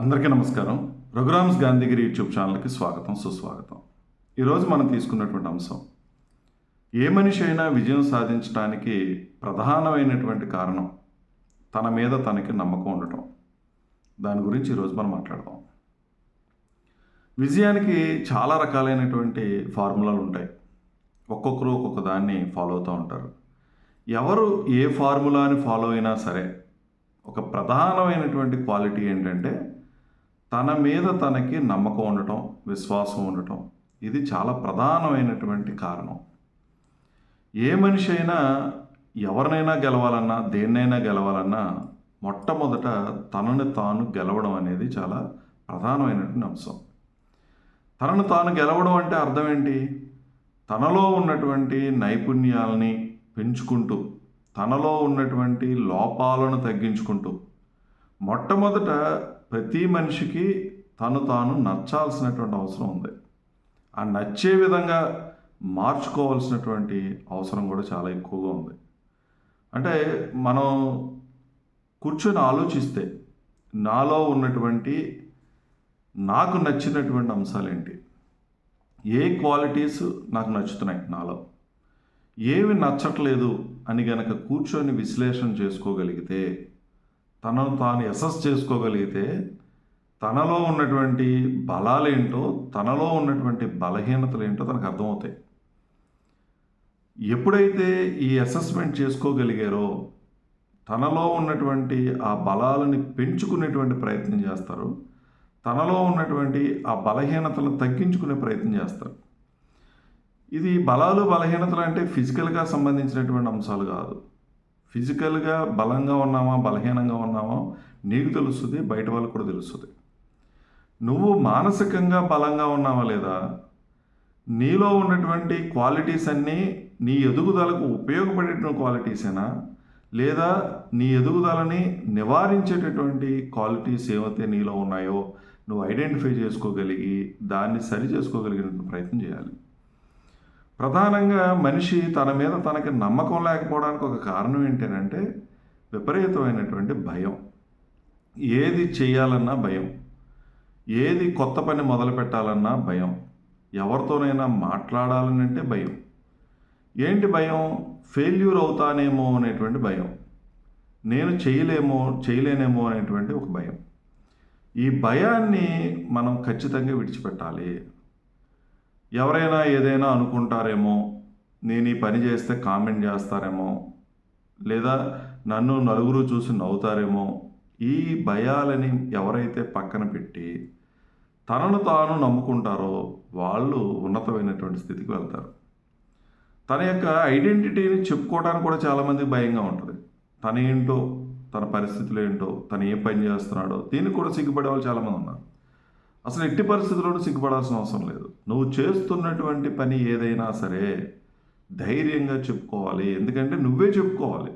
అందరికీ నమస్కారం. రఘురామ్స్ గాంధీగిరి యూట్యూబ్ ఛానల్కి స్వాగతం సుస్వాగతం. ఈరోజు మనం తీసుకున్నటువంటి అంశం ఏ మనిషి అయినా విజయం సాధించడానికి ప్రధానమైనటువంటి కారణం తన మీద తనకి నమ్మకం ఉండటం. దాని గురించి ఈరోజు మనం మాట్లాడదాం. విజయానికి చాలా రకాలైనటువంటి ఫార్ములాలు ఉంటాయి. ఒక్కొక్కరు ఒక్కొక్క దాన్ని ఫాలో అవుతూ ఉంటారు. ఎవరు ఏ ఫార్ములాని ఫాలో అయినా సరే ఒక ప్రధానమైనటువంటి క్వాలిటీ ఏంటంటే తన మీద తనకి నమ్మకం ఉండటం విశ్వాసం ఉండటం ఇది చాలా ప్రధానమైనటువంటి కారణం. ఏ మనిషి అయినా ఎవరినైనా గెలవాలన్నా దేన్నైనా గెలవాలన్నా మొట్టమొదట తనని తాను గెలవడం అనేది చాలా ప్రధానమైనటువంటి అంశం. తనను తాను గెలవడం అంటే అర్థం ఏంటి? తనలో ఉన్నటువంటి నైపుణ్యాలని పెంచుకుంటూ తనలో ఉన్నటువంటి లోపాలను తగ్గించుకుంటూ మొట్టమొదట ప్రతి మనిషికి తను తాను నచ్చాల్సినటువంటి అవసరం ఉంది. ఆ నచ్చే విధంగా మార్చుకోవాల్సినటువంటి అవసరం కూడా చాలా ఎక్కువగా ఉంది. అంటే మనం కూర్చొని ఆలోచిస్తే నాలో ఉన్నటువంటి నాకు నచ్చినటువంటి అంశాలు ఏంటి ఏ క్వాలిటీస్ నాకు నచ్చుతున్నాయి నాలో? ఏవి నచ్చట్లేదు అని గనక కూర్చొని విశ్లేషణ చేసుకోగలిగితే తనను తాను ఎసెస్ చేసుకోగలిగితే తనలో ఉన్నటువంటి బలాలేంటో తనలో ఉన్నటువంటి బలహీనతలు ఏంటో తనకు అర్థమవుతాయి. ఎప్పుడైతే ఈ అసెస్మెంట్ చేసుకోగలిగారో తనలో ఉన్నటువంటి ఆ బలాలని పెంచుకునేటువంటి ప్రయత్నం చేస్తారు. తనలో ఉన్నటువంటి ఆ బలహీనతలను తగ్గించుకునే ప్రయత్నం చేస్తారు. ఇది బలాలు బలహీనతలు అంటే ఫిజికల్గా సంబంధించినటువంటి అంశాలు కాదు. ఫిజికల్గా బలంగా ఉన్నామా బలహీనంగా ఉన్నామా నీకు తెలుస్తుంది బయట వాళ్ళకు కూడా తెలుస్తుంది. నువ్వు మానసికంగా బలంగా ఉన్నావా లేదా నీలో ఉన్నటువంటి క్వాలిటీస్ అన్నీ నీ ఎదుగుదలకు ఉపయోగపడేటువంటి క్వాలిటీసేనా లేదా నీ ఎదుగుదలని నివారించేటటువంటి క్వాలిటీస్ ఏవైతే నీలో ఉన్నాయో నువ్వు ఐడెంటిఫై చేసుకోగలిగి దాన్ని సరి చేసుకోగలిగిన ప్రయత్నం చేయాలి. ప్రధానంగా మనిషి తన మీద తనకి నమ్మకం లేకపోవడానికి ఒక కారణం ఏంటంటే విపరీతమైనటువంటి భయం. ఏది చేయాలన్నా భయం. ఏది కొత్త పని మొదలు పెట్టాలన్నా భయం. ఎవరితోనైనా మాట్లాడాలని అంటే భయం. ఏంటి భయం? ఫెయిల్యూర్ అవుతానేమో అనేటువంటి భయం. నేను చేయలేమో చేయలేనేమో అనేటువంటి ఒక భయం. ఈ భయాన్ని మనం ఖచ్చితంగా విడిచిపెట్టాలి. ఎవరైనా ఏదైనా అనుకుంటారేమో నేను ఈ పని చేస్తే కామెంట్ చేస్తారేమో లేదా నన్ను నలుగురు చూసి నవ్వుతారేమో ఈ భయాలని ఎవరైతే పక్కన పెట్టి తనను తాను నమ్ముకుంటారో వాళ్ళు ఉన్నతమైనటువంటి స్థితికి వెళ్తారు. తన యొక్క ఐడెంటిటీని చెప్పుకోవడానికి కూడా చాలామందికి భయంగా ఉంటుంది. తన ఏంటో తన పరిస్థితులు ఏంటో తను ఏం పని చేస్తున్నాడో దీనికి కూడా సిగ్గుపడే వాళ్ళు చాలామంది ఉన్నారు. అసలు ఎట్టి పరిస్థితుల్లోనూ సిగ్గుపడాల్సిన అవసరం లేదు. నువ్వు చేస్తున్నటువంటి పని ఏదైనా సరే ధైర్యంగా చెప్పుకోవాలి. ఎందుకంటే నువ్వే చెప్పుకోవాలి.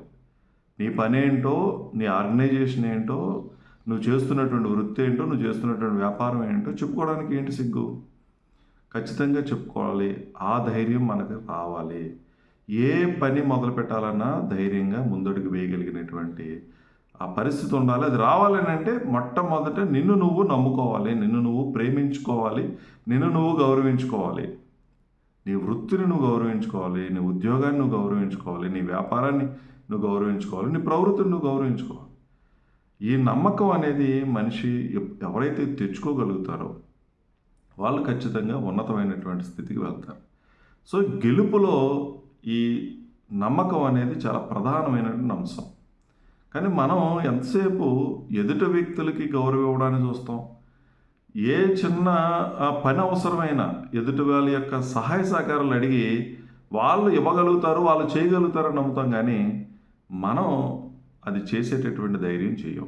నీ పని ఏంటో నీ ఆర్గనైజేషన్ ఏంటో నువ్వు చేస్తున్నటువంటి వృత్తి ఏంటో నువ్వు చేస్తున్నటువంటి వ్యాపారం ఏంటో చెప్పుకోవడానికి ఏంటి సిగ్గు? ఖచ్చితంగా చెప్పుకోవాలి. ఆ ధైర్యం మనకు రావాలి ఏ పని మొదలు పెట్టాలన్నా ధైర్యంగా ముందడుగు వేయగలిగినటువంటి ఆ పరిస్థితి ఉండాలి. అది రావాలని అంటే మొట్టమొదట నిన్ను నువ్వు నమ్ముకోవాలి. నిన్ను నువ్వు ప్రేమించుకోవాలి. నిన్ను నువ్వు గౌరవించుకోవాలి. నీ వృత్తిని నువ్వు గౌరవించుకోవాలి. నీ ఉద్యోగాన్ని నువ్వు గౌరవించుకోవాలి. నీ వ్యాపారాన్ని నువ్వు గౌరవించుకోవాలి. నీ ప్రవృత్తిని నువ్వు గౌరవించుకోవాలి. ఈ నమ్మకం అనేది మనిషి ఎవరైతే తెచ్చుకోగలుగుతారో వాళ్ళు ఖచ్చితంగా ఉన్నతమైనటువంటి స్థితికి వెళ్తారు. సో గెలుపులో ఈ నమ్మకం అనేది చాలా ప్రధానమైనటువంటి అంశం. కానీ మనం ఎంతసేపు ఎదుట వ్యక్తులకి గౌరవం ఇవ్వడానికి చూస్తాం. ఏ చిన్న పని అవసరమైన ఎదుటి వాళ్ళ యొక్క సహాయ సహకారాలు అడిగి వాళ్ళు ఇవ్వగలుగుతారు వాళ్ళు చేయగలుగుతారని నమ్ముతాం కానీ మనం అది చేసేటటువంటి ధైర్యం చేయం.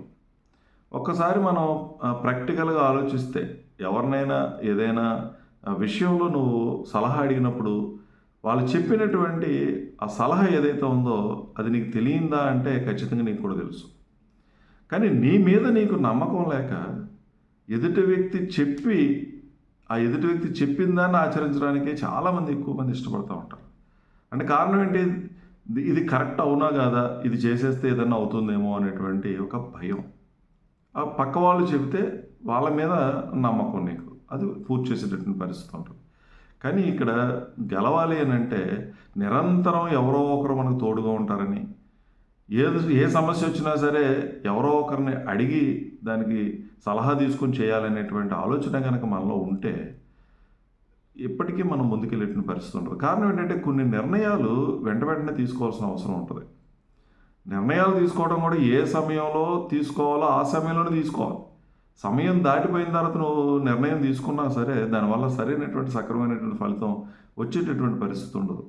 ఒక్కసారి మనం ప్రాక్టికల్గా ఆలోచిస్తే ఎవరినైనా ఏదైనా విషయంలో నువ్వు సలహా అడిగినప్పుడు వాళ్ళు చెప్పినటువంటి ఆ సలహా ఏదైతే ఉందో అది నీకు తెలియందా అంటే ఖచ్చితంగా నీకు కూడా తెలుసు. కానీ నీ మీద నీకు నమ్మకం లేక ఎదుటి వ్యక్తి చెప్పి ఆ ఎదుటి వ్యక్తి చెప్పిందాన్ని ఆచరించడానికే ఆచరించడానికి చాలామంది ఎక్కువ మంది ఇష్టపడుతూ ఉంటారు. అంటే కారణం ఏంటి? ఇది- ఇది కరెక్ట్ అవునా కాదా? ఇది చేసేస్తే ఏదన్నా అవుతుందేమో అనేటువంటి ఒక భయం. ఆ పక్క వాళ్ళు చెబితే వాళ్ళ మీద నమ్మకం నీకు. అది పూర్తి చేసేటటువంటి పరిస్థితి ఉంటుంది. కానీ ఇక్కడ గెలవాలి అని అంటే నిరంతరం ఎవరో ఒకరు మనకు తోడుగా ఉంటారని. ఏది ఏ సమస్య వచ్చినా సరే ఎవరో ఒకరిని అడిగి దానికి సలహా తీసుకొని చేయాలనేటువంటి ఆలోచన కనుక మనలో ఉంటే ఇప్పటికీ మనం ముందుకెళ్ళిన పరిస్థితి ఉంటుంది కారణం ఏంటంటే కొన్ని నిర్ణయాలు వెంట వెంటనే తీసుకోవాల్సిన అవసరం ఉంటుంది. నిర్ణయాలు తీసుకోవడం కూడా ఏ సమయంలో తీసుకోవాలో ఆ సమయంలోనే తీసుకోవాలి. సమయం దాటిపోయిన తర్వాత నువ్వు నిర్ణయం తీసుకున్నా సరే దానివల్ల సరైనటువంటి సక్రమైనటువంటి ఫలితం వచ్చేటటువంటి పరిస్థితి ఉండదు.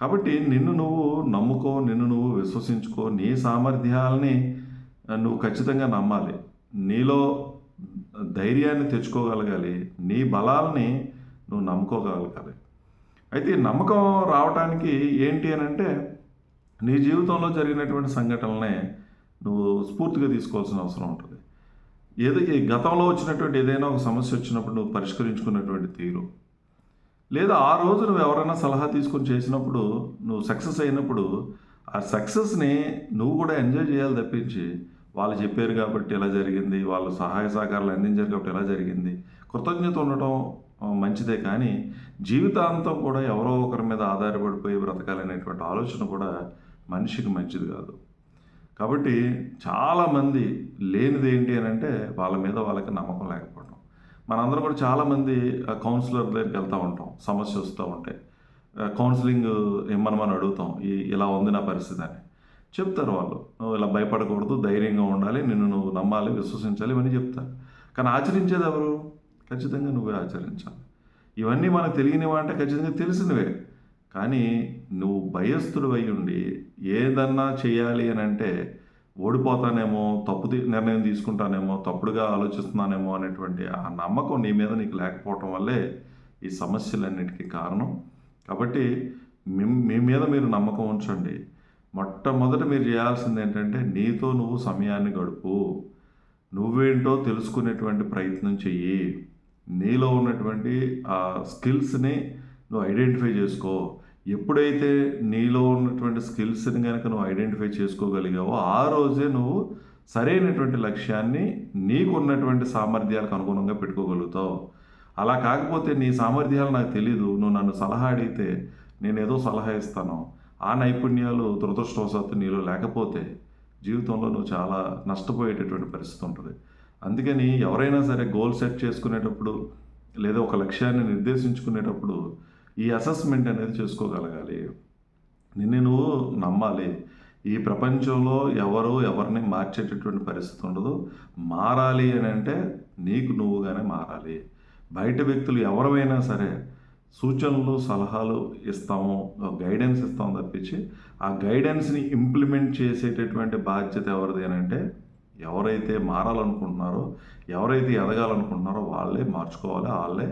కాబట్టి నిన్ను నువ్వు నమ్ముకో నిన్ను నువ్వు విశ్వసించుకో. నీ సామర్థ్యాలని నువ్వు ఖచ్చితంగా నమ్మాలి. నీలో ధైర్యాన్ని తెచ్చుకోగలగాలి. నీ బలాల్ని నువ్వు నమ్ముకోగలగాలి. అయితే నమ్మకం రావడానికి ఏంటి అని అంటే నీ జీవితంలో జరిగినటువంటి సంఘటనలనే నువ్వు స్ఫూర్తిగా తీసుకోవాల్సిన అవసరం ఉంటుంది. ఏదో ఈ గతంలో వచ్చినటువంటి ఏదైనా ఒక సమస్య వచ్చినప్పుడు నువ్వు పరిష్కరించుకున్నటువంటి తీరు. లేదా ఆ రోజు నువ్వు ఎవరైనా సలహా తీసుకొని చేసినప్పుడు నువ్వు సక్సెస్ అయినప్పుడు ఆ సక్సెస్ని నువ్వు కూడా ఎంజాయ్ చేయాలి తప్పించి వాళ్ళు చెప్పారు కాబట్టి ఇలా జరిగింది వాళ్ళు సహాయ సహకారాలు అందించారు కాబట్టి ఇలా జరిగింది. కృతజ్ఞత ఉండటం మంచిదే కానీ జీవితాంతం కూడా ఎవరో ఒకరి మీద ఆధారపడిపోయి బ్రతకాలనేటువంటి ఆలోచన కూడా మనిషికి మంచిది కాదు. కాబట్టి చాలామంది లేనిది ఏంటి అని అంటే వాళ్ళ మీద వాళ్ళకి నమ్మకం లేకపోవడం. మనందరం కూడా చాలామంది కౌన్సిలర్ దగ్గరికి వెళ్తూ ఉంటాం సమస్య వస్తూ ఉంటాయి కౌన్సిలింగ్ ఇమ్మని మనం అడుగుతాం ఈ ఇలా ఉంది నా పరిస్థితి అని. చెప్తారు వాళ్ళు. నువ్వు ఇలా భయపడకూడదు ధైర్యంగా ఉండాలి నిన్ను నువ్వు నమ్మాలి విశ్వసించాలి ఇవన్నీ చెప్తారు. కానీ ఆచరించేది ఎవరు? ఖచ్చితంగా నువ్వే ఆచరించాలి. ఇవన్నీ మనకు తెలియనివా అంటే ఖచ్చితంగా తెలిసినవే. కానీ నువ్వు భయస్థుడు అయి ఉండి ఏదన్నా చేయాలి అని అంటే ఓడిపోతానేమో తప్పు నిర్ణయం తీసుకుంటానేమో తప్పుడుగా ఆలోచిస్తున్నానేమో అనేటువంటి ఆ నమ్మకం నీ మీద నీకు లేకపోవటం వల్లే ఈ సమస్యలన్నిటికీ కారణం. కాబట్టి మీ మీ మీద మీరు నమ్మకం ఉంచండి. మొట్టమొదట మీరు చేయాల్సింది ఏంటంటే నీతో నువ్వు సమయాన్ని గడుపు. నువ్వేంటో తెలుసుకునేటువంటి ప్రయత్నం చెయ్యి. నీలో ఉన్నటువంటి ఆ స్కిల్స్ని నువ్వు ఐడెంటిఫై చేసుకో. ఎప్పుడైతే నీలో ఉన్నటువంటి స్కిల్స్ని కనుక నువ్వు ఐడెంటిఫై చేసుకోగలిగావో ఆ రోజే నువ్వు సరైనటువంటి లక్ష్యాన్ని నీకు ఉన్నటువంటి సామర్థ్యాలకు అనుగుణంగా పెట్టుకోగలుగుతావు. అలా కాకపోతే నీ సామర్థ్యాలు నాకు తెలీదు. నువ్వు నన్ను సలహా అడిగితే నేను ఏదో సలహా ఇస్తాను. ఆ నైపుణ్యాలు దురదృష్టవశాత్తు నీలో లేకపోతే జీవితంలో నువ్వు చాలా నష్టపోయేటటువంటి పరిస్థితి ఉంటుంది. అందుకని ఎవరైనా సరే గోల్ సెట్ చేసుకునేటప్పుడు లేదా ఒక లక్ష్యాన్ని నిర్దేశించుకునేటప్పుడు ఈ అసెస్మెంట్ అనేది చేసుకోగలగాలి. నిన్ను నువ్వు నమ్మాలి. ఈ ప్రపంచంలో ఎవరు ఎవరిని మార్చేటటువంటి పరిస్థితి ఉండదు. మారాలి అని అంటే నీకు నువ్వుగానే మారాలి. బయట వ్యక్తులు ఎవరైనా సరే సూచనలు సలహాలు ఇస్తాము గైడెన్స్ ఇస్తాం తప్పించి ఆ గైడెన్స్ని ఇంప్లిమెంట్ చేసేటటువంటి బాధ్యత ఎవరిది అని అంటే ఎవరైతే మారాలనుకుంటున్నారో ఎవరైతే ఎదగాలనుకుంటున్నారో వాళ్ళే మార్చుకోవాలి. వాళ్ళే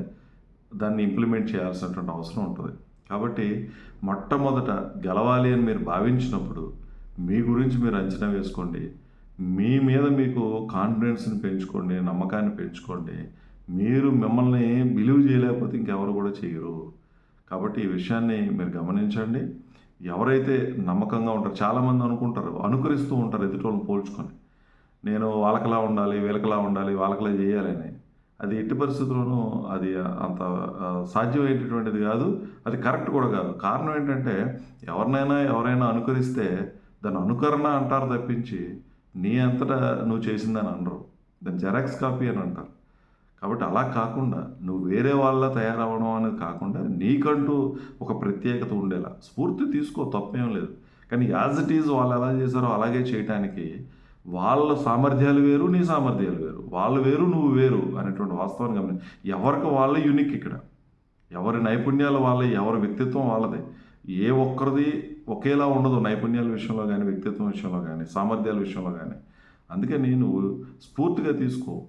దాన్ని ఇంప్లిమెంట్ చేయాల్సినటువంటి అవసరం ఉంటుంది. కాబట్టి మొట్టమొదట గెలవాలి అని మీరు భావించినప్పుడు మీ గురించి మీరు అంచనా వేసుకోండి. మీ మీద మీకు కాన్ఫిడెన్స్ని పెంచుకోండి నమ్మకాన్ని పెంచుకోండి. మీరు మిమ్మల్ని బిలీవ్ చేయలేకపోతే ఇంకెవరు కూడా చేయరు. కాబట్టి ఈ విషయాన్ని మీరు గమనించండి. ఎవరైతే నమ్మకంగా ఉంటారో చాలామంది అనుకుంటారు అనుకరిస్తూ ఉంటారు ఎదుటోళ్ళని పోల్చుకొని. నేను వాళ్ళకలా ఉండాలి వీళ్ళకలా ఉండాలి వాళ్ళకలా చేయాలని అది ఎట్టి పరిస్థితుల్లోనూ అది అంత సాధ్యమైనటువంటిది సాధ్యమయ్యేటటువంటిది కాదు. అది కరెక్ట్ కూడా కాదు. కారణం ఏంటంటే ఎవరినైనా ఎవరైనా అనుకరిస్తే దాన్ని అనుకరణ అంటారు తప్పించి నీ అంతటా నువ్వు చేసిందని అనరు. దాని జెరాక్స్ కాపీ అని అంటారు. కాబట్టి అలా కాకుండా నువ్వు వేరే వాళ్ళ తయారవ్వడం అనేది కాకుండా నీకంటూ ఒక ప్రత్యేకత ఉండేలా. స్ఫూర్తి తీసుకో తప్పేం లేదు. కానీ యాజ్ ఇట్ ఈజ్ వాళ్ళు ఎలా చేశారో అలాగే చేయటానికి వాళ్ళ సామర్థ్యాలు వేరు నీ సామర్థ్యాలు వేరు వాళ్ళు వేరు నువ్వు వేరు అనేటువంటి వాస్తవాన్ని గమని ఎవరికి వాళ్ళ యూనిక్ ఇక్కడ. ఎవరి నైపుణ్యాలు వాళ్ళ ఎవరి వ్యక్తిత్వం వాళ్ళదే. ఏ ఒక్కరిది ఒకేలా ఉండదు నైపుణ్యాల విషయంలో కానీ వ్యక్తిత్వం విషయంలో కానీ సామర్థ్యాల విషయంలో కానీ అందుకని నువ్వు స్ఫూర్తిగా తీసుకో.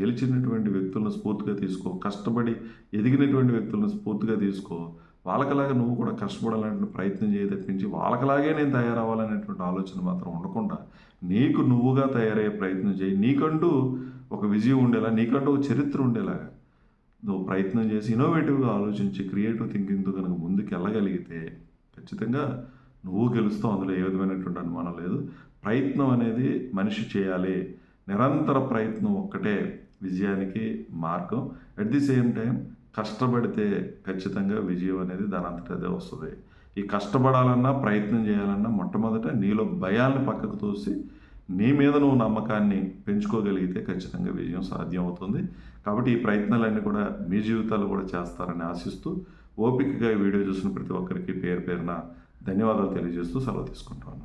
గెలిచినటువంటి వ్యక్తులను స్ఫూర్తిగా తీసుకో. కష్టపడి ఎదిగినటువంటి వ్యక్తులను స్ఫూర్తిగా తీసుకో. వాళ్ళకలాగా నువ్వు కూడా కష్టపడాలనే ప్రయత్నం చేయ తప్పించి వాళ్ళకలాగే నేను తయారవ్వాలనేటువంటి ఆలోచన మాత్రం ఉండకుండా నీకు నువ్వుగా తయారయ్యే ప్రయత్నం చేయి. నీకంటూ ఒక విజయం ఉండేలా నీకంటూ ఒక చరిత్ర ఉండేలాగా నువ్వు ప్రయత్నం చేసి ఇన్నోవేటివ్గా ఆలోచించి క్రియేటివ్ థింకింగ్తో కనుక ముందుకు వెళ్ళగలిగితే ఖచ్చితంగా నువ్వు గెలుస్తావు. అందులో ఏ విధమైనటువంటి అనుమానం లేదు. ప్రయత్నం అనేది మనిషి చేయాలి. నిరంతర ప్రయత్నం ఒక్కటే విజయానికి మార్గం. అట్ ది సేమ్ టైం కష్టపడితే ఖచ్చితంగా విజయం అనేది దాని అంతటదే వస్తుంది. ఈ కష్టపడాలన్నా ప్రయత్నం చేయాలన్నా మొట్టమొదట నీలో భయాల్ని పక్కకు తోసి నీ మీద నువ్వు నమ్మకాన్ని పెంచుకోగలిగితే ఖచ్చితంగా విజయం సాధ్యం అవుతుంది కాబట్టి ఈ ప్రయత్నాలన్నీ కూడా మీ జీవితాలు కూడా చేస్తారని ఆశిస్తూ ఓపికగా ఈ వీడియో చూసిన ప్రతి ఒక్కరికి పేరు పేరున ధన్యవాదాలు తెలియజేస్తూ సెలవు తీసుకుంటాను